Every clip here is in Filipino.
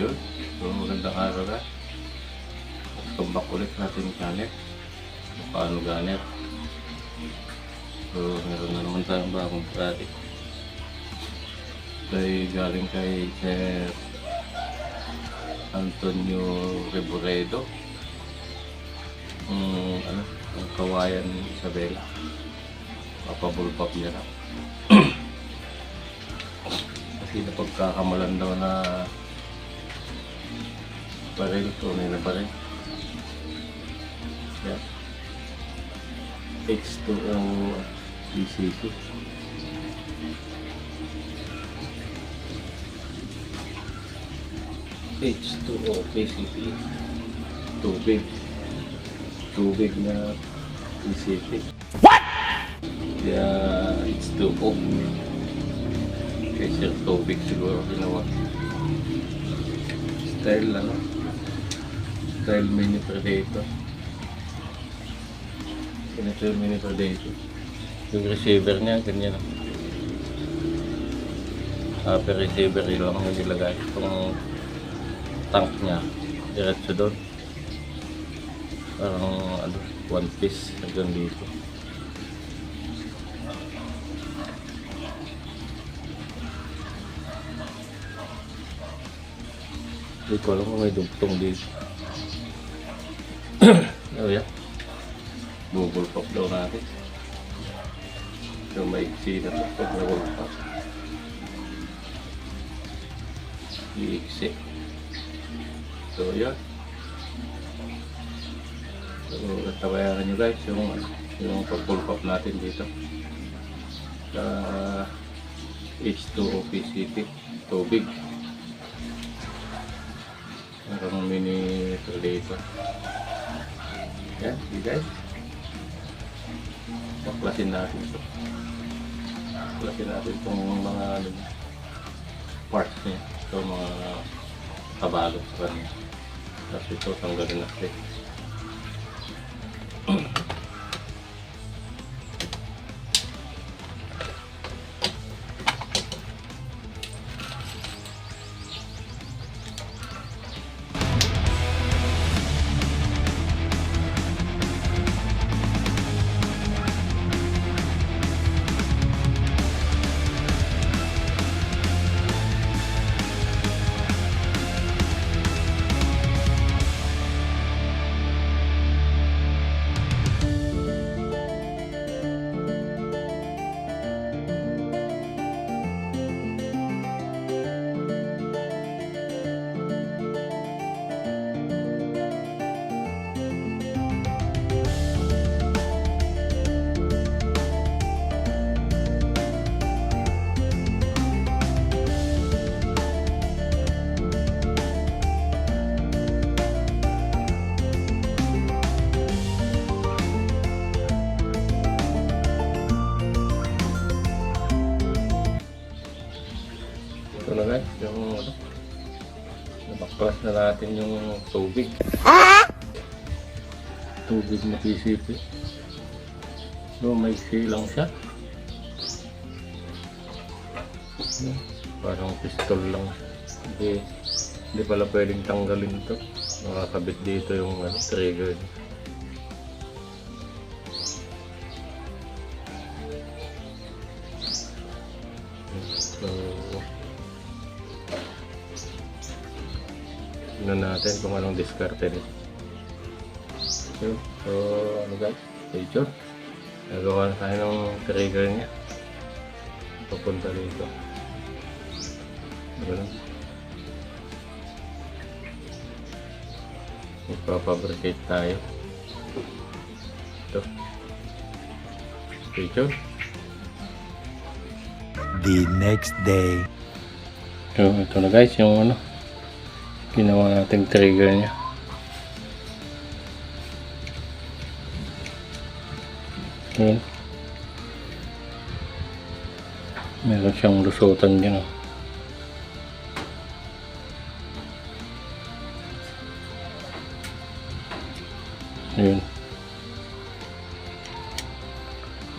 Yun. So, magandang araw na. Welcome back ulit sa ating. Paano ganit. So, meron na naman tayong bagong project. Kay galing kay Sir Antonio Reboredo. Um, ano, ang kawayan ni Isabela. Papabulpap niya na. Kasi napagkakamalan daw na baril, tunay na baril. Yan. H2O PCP. H2O PCP. Tubig. Tubig na PCP. What? Kaya H2O. Kaya sir, tubig siguro ginawa. Style ano? Style mini predator. Ganito yung mini predator. Yung receiver niya, ganyan. Upper receiver yun lang yung nilagay. Itong tank niya, diretso doon. Parang ano, one piece hanggang dito. Hindi ko alam kung may dugtong dito. Oh yeah. Google pop daw natin. So may na ito pag na-google pop. Iksi. So yan. So natabayaran nyo guys yung, yung pag-pull pop natin dito. Sa H2O PCP. Tubig. Merong mini predator. Yan, guys. Baklasin natin ito. Baklasin natin itong mga ano, parts niya. Ito mga kabalot sa kanya. Tapos ito tanggalin natin. Na natin yung tubig. Tubig na PCP. So may lang siya. Parang pistol lang. Hindi, hindi pala pwedeng tanggalin to. Nakakabit dito yung ano, trigger. Tignan natin kung anong diskarte nito. So, so ano guys, tuned. Nagawa na tayo ng trigger niya. Papunta dito. Ganun. Magpapabricate tayo. Ito. Tuned. the next day. So, ito na guys, yung ano, ginawa nating trigger niya. Yun. Meron siyang lusutan din. Oh. Yun.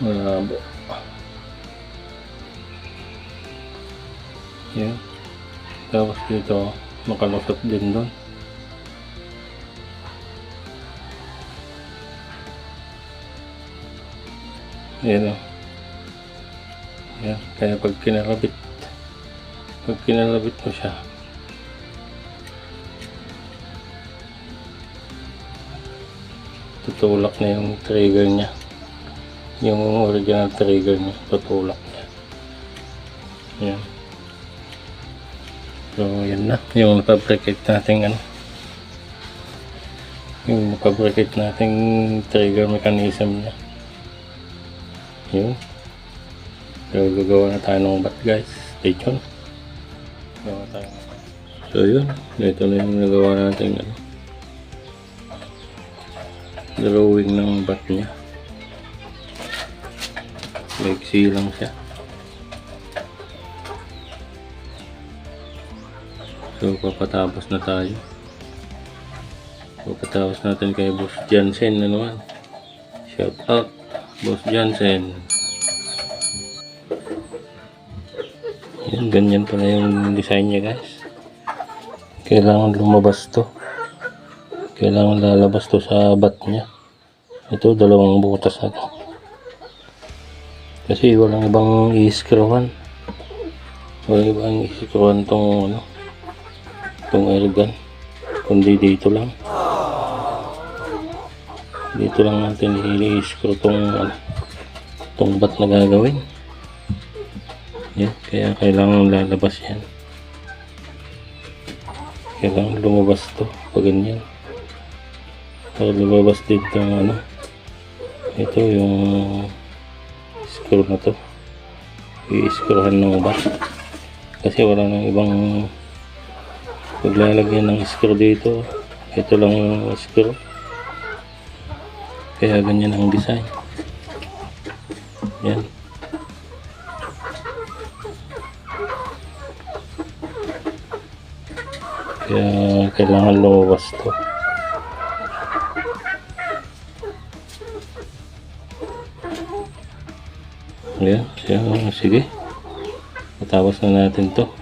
Malabo. Yan. Tapos dito, makalusot din doon. Ayan o. Ayan, kaya pag kinalabit, pag kinalabit mo siya, tutulak na yung trigger niya. Yung original trigger niya, tutulak niya. Ayan. So, yan na. Yung napabricate natin ano. Yung napabricate nating trigger mechanism niya. Yun. So, gagawa na tayo ng bat guys. Stay tuned. Gagawa tayo ng bat. So, yun. Ito na yung nagawa natin ano. Drawing ng bat niya. Maiksi lang siya. So, papatapos na tayo. Papatapos natin kay Boss Jansen na naman. Shout out, Boss Jansen. Yan, ganyan pala yung design niya guys. Kailangan lumabas to. Kailangan lalabas to sa bat niya. Ito, dalawang butas na to. Kasi walang ibang i-screwan. Walang ibang i-screwan tong ano, itong airgun kundi dito lang. Dito lang natin i-screw tong ano, tong bat na gagawin. Yan kaya kailangan lalabas yan. Kailangan lumabas to pag ganyan. Para lumabas dito ang ano ito yung screw na to. I-screwhan ng bat. Kasi wala nang ibang paglalagyan ng screw dito. Ito lang yung screw. Kaya ganyan ang design. Yan. Kaya kailangan lumabas to. Yan siya sige. Matapos na natin to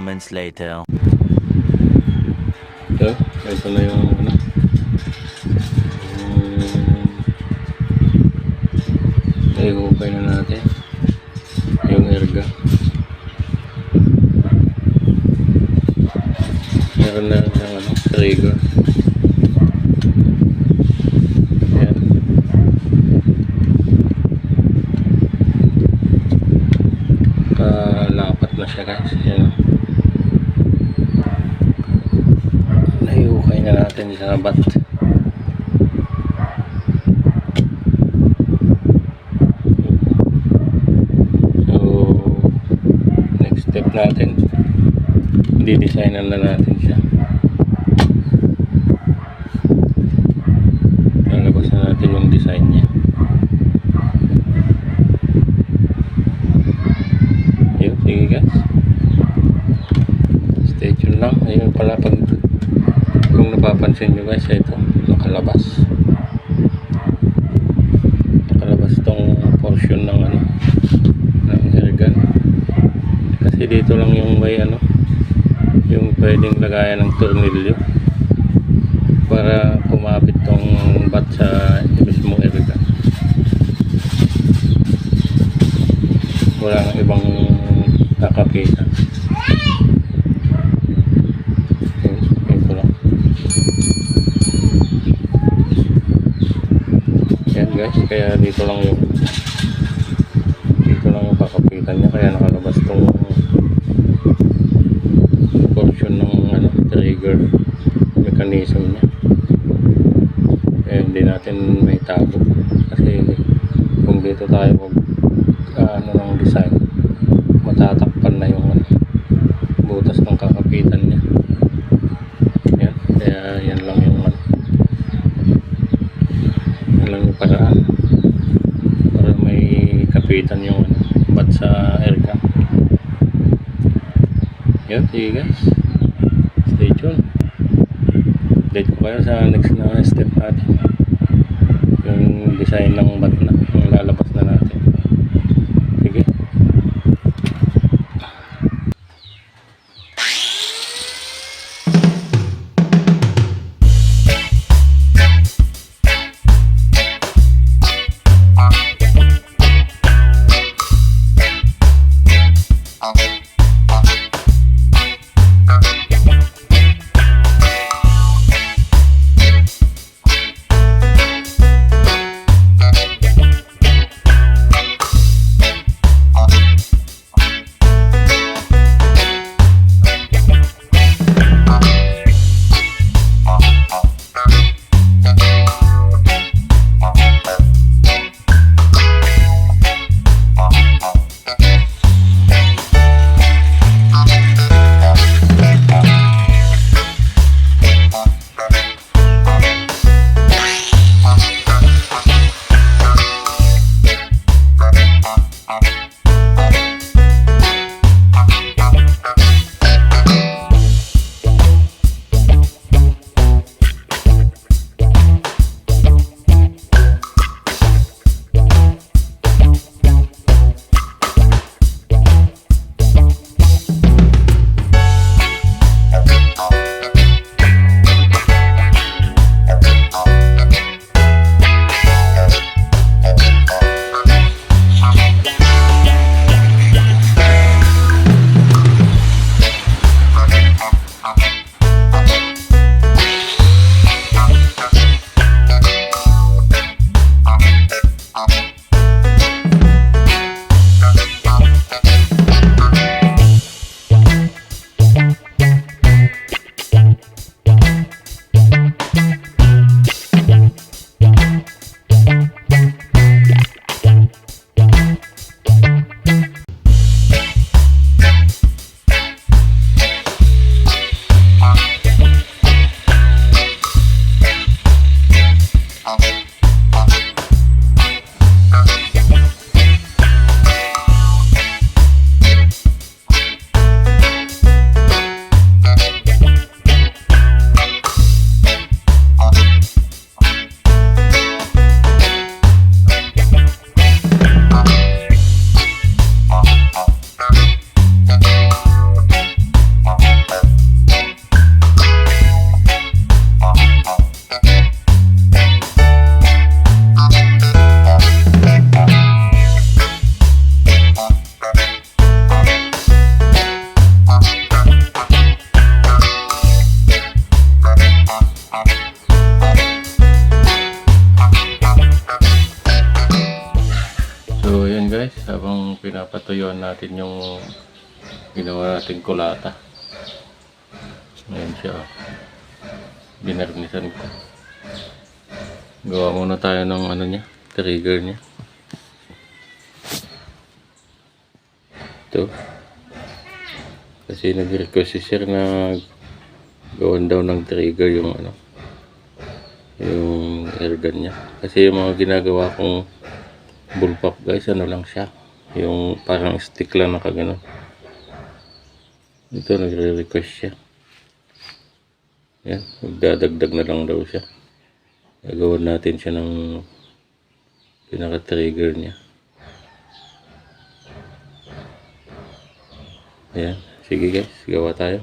Moments later. Natin sa bat. So, next step natin, di-designan na natin siya. Lalabas na natin yung design niya. Yun, sige guys. Stay tuned lang. Ayun pala pag kung napapansin nyo guys, ito, nakalabas. Nakalabas tong portion ng ano, ng airgun. Kasi dito lang yung may ano, yung pwedeng lagayan ng tornilyo para kumapit tong bat sa mismong airgun. Wala nang ibang nakakita. Guys, kaya dito lang yung dito lang yung kakapitan niya kaya nakalabas tong portion ng ano, trigger mechanism niya. Kaya hindi natin may tago kasi kung dito tayo mag ano ng design matatakpan na yung ano, butas ng kakapitan niya. Yan, kaya yan lang yung ano, yan lang yung paraan para may kapitan yung ano, bat sa aircam. Yan, sige guys. Stay tuned. Update ko kayo sa next na step natin. Yung design ng bat na, natin yung ginawa natin kulata. Ngayon siya. oh. Binarnisan ko. Gawa muna tayo ng ano niya, trigger niya. Ito. Kasi nag-request si sir na gawan daw ng trigger yung ano, yung airgun niya. Kasi yung mga ginagawa kong bullpup guys, ano lang siya. Yung parang stick lang nakaganon. Ito nagre-request siya. Yan, magdadagdag na lang daw siya. Gagawin natin siya ng pinaka-trigger niya. Ayan, sige guys, gawa tayo.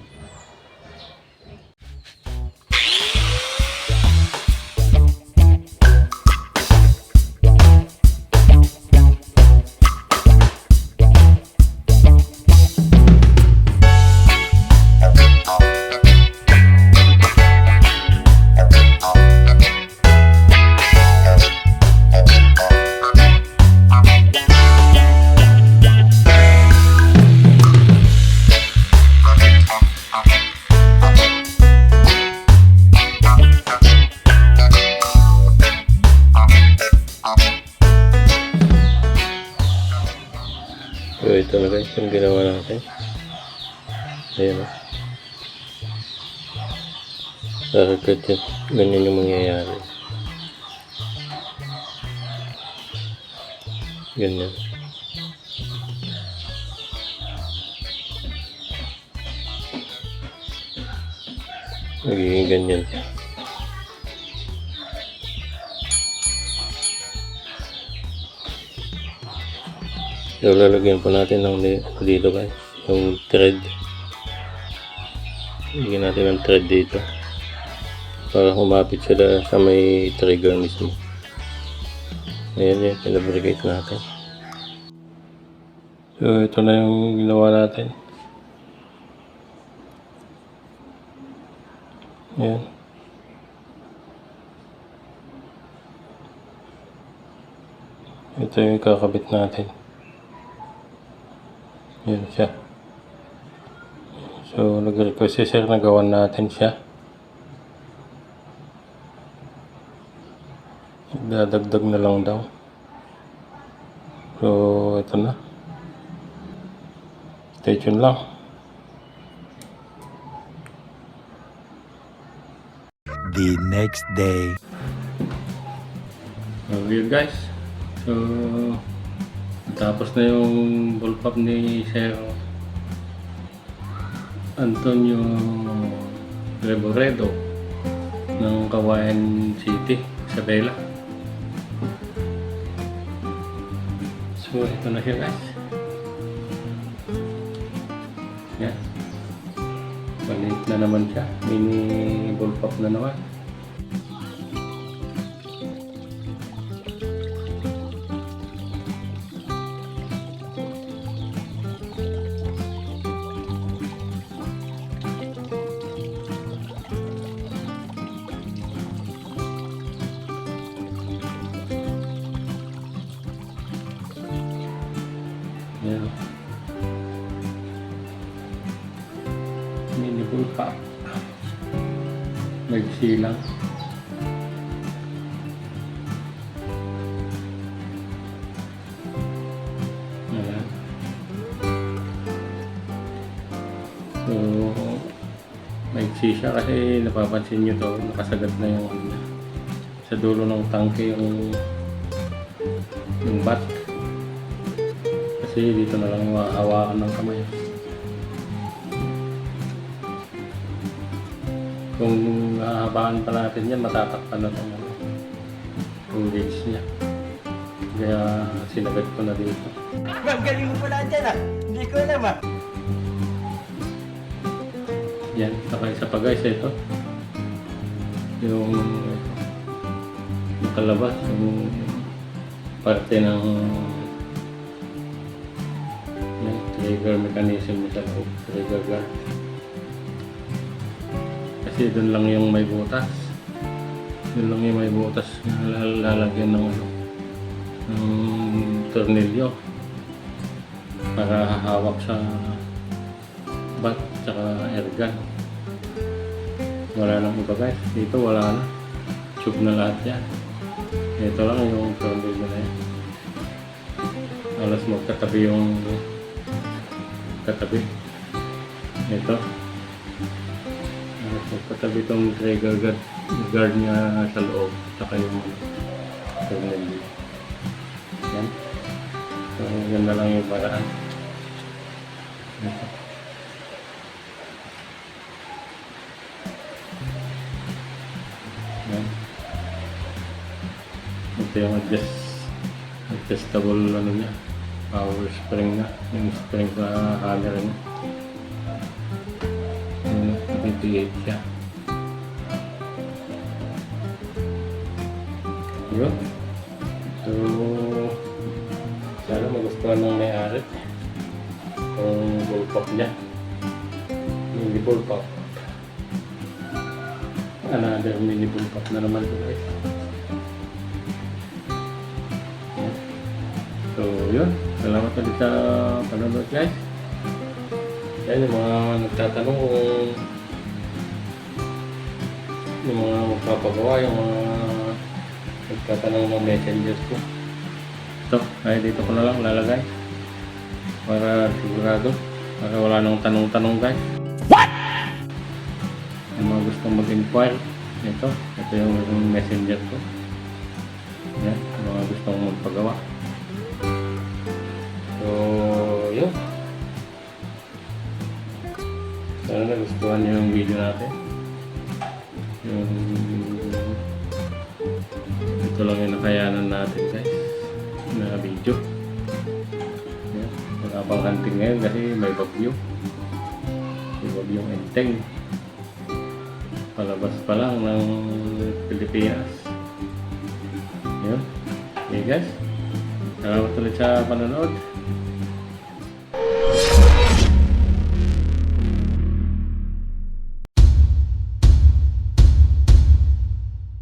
Yung ginawa natin. Ayan o. Saragad yun. Ganyan yung mangyayari. Ganyan. Magiging ganyan So, lalagyan pa natin ng di- dito guys, yung thread. Lagyan natin ng thread dito. Para humapit sila sa may trigger mismo. Ayan yun, pinabrigate natin. So, ito na yung ginawa natin. Ayan. Ito yung kakabit natin. Yan siya. So, nag-request si sir na gawan natin siya. Dadagdag na lang daw. So, ito na. Stay tuned lang. The next day. So, yun guys. So, tapos na yung bullpup ni Sir Antonio Reboredo ng Kawayan City, Isabela. So, ito na siya guys. Yan. Maliit na naman siya. Mini bullpup na naman. Nagsilang. Ayan. So, maigsi siya kasi napapansin nyo to, nakasagat na yung ano sa dulo ng tangke yung yung bat. Kasi dito na lang mahawakan ng kamay. Kung hahabaan pa natin yan, matatakpan na itong ano, yung gauge niya. Kaya sinagad ko na dito. Ma'am, galing mo pala dyan ah. Hindi ko alam ah. Yan, saka isa pa guys, ito. Yung, yung kalabas, yung parte ng yung trigger mechanism sa loob, trigger guard. Kasi doon lang yung may butas. Doon lang yung may butas lalagyan ng ano, ng tornilyo. para hahawak sa bat tsaka airgun. Wala nang iba guys. Dito wala na. Tube na lahat yan. Ito lang yung tornilyo na yan. Alas magkatabi yung katabi. Ito. Magkatabi itong trigger guard, guard niya sa loob. Saka yung tornilyo. Yan. So, yan na lang yung paraan. Ito. Ito yung adjust adjustable ano niya power spring na yung spring sa hammer niya DPH siya yun. So sana magustuhan ng may-ari. Yung bullpup niya. Mini bullpup. Another mini bullpup na naman ito guys. So, yun. Salamat ulit sa panonood guys. Yan yung mga nagtatanong kung yung mga magpapagawa, yung mga nagtatanong ng messengers ko. Ito, ay dito ko na lang lalagay. Para sigurado. Para wala nang tanong-tanong guys. What? Yung mga gustong mag-inquire. Ito, ito yung messenger ko. Yan, mga gustong magpagawa. So, yun. Sana nagustuhan niyo yung video natin. Ito lang yung nakayanan natin guys. Na video. Yan. Wala pang hunting ngayon kasi may bagyo. May bagyong enteng. Palabas pa lang ng Pilipinas. Yun. Okay guys. Salamat ulit sa panonood.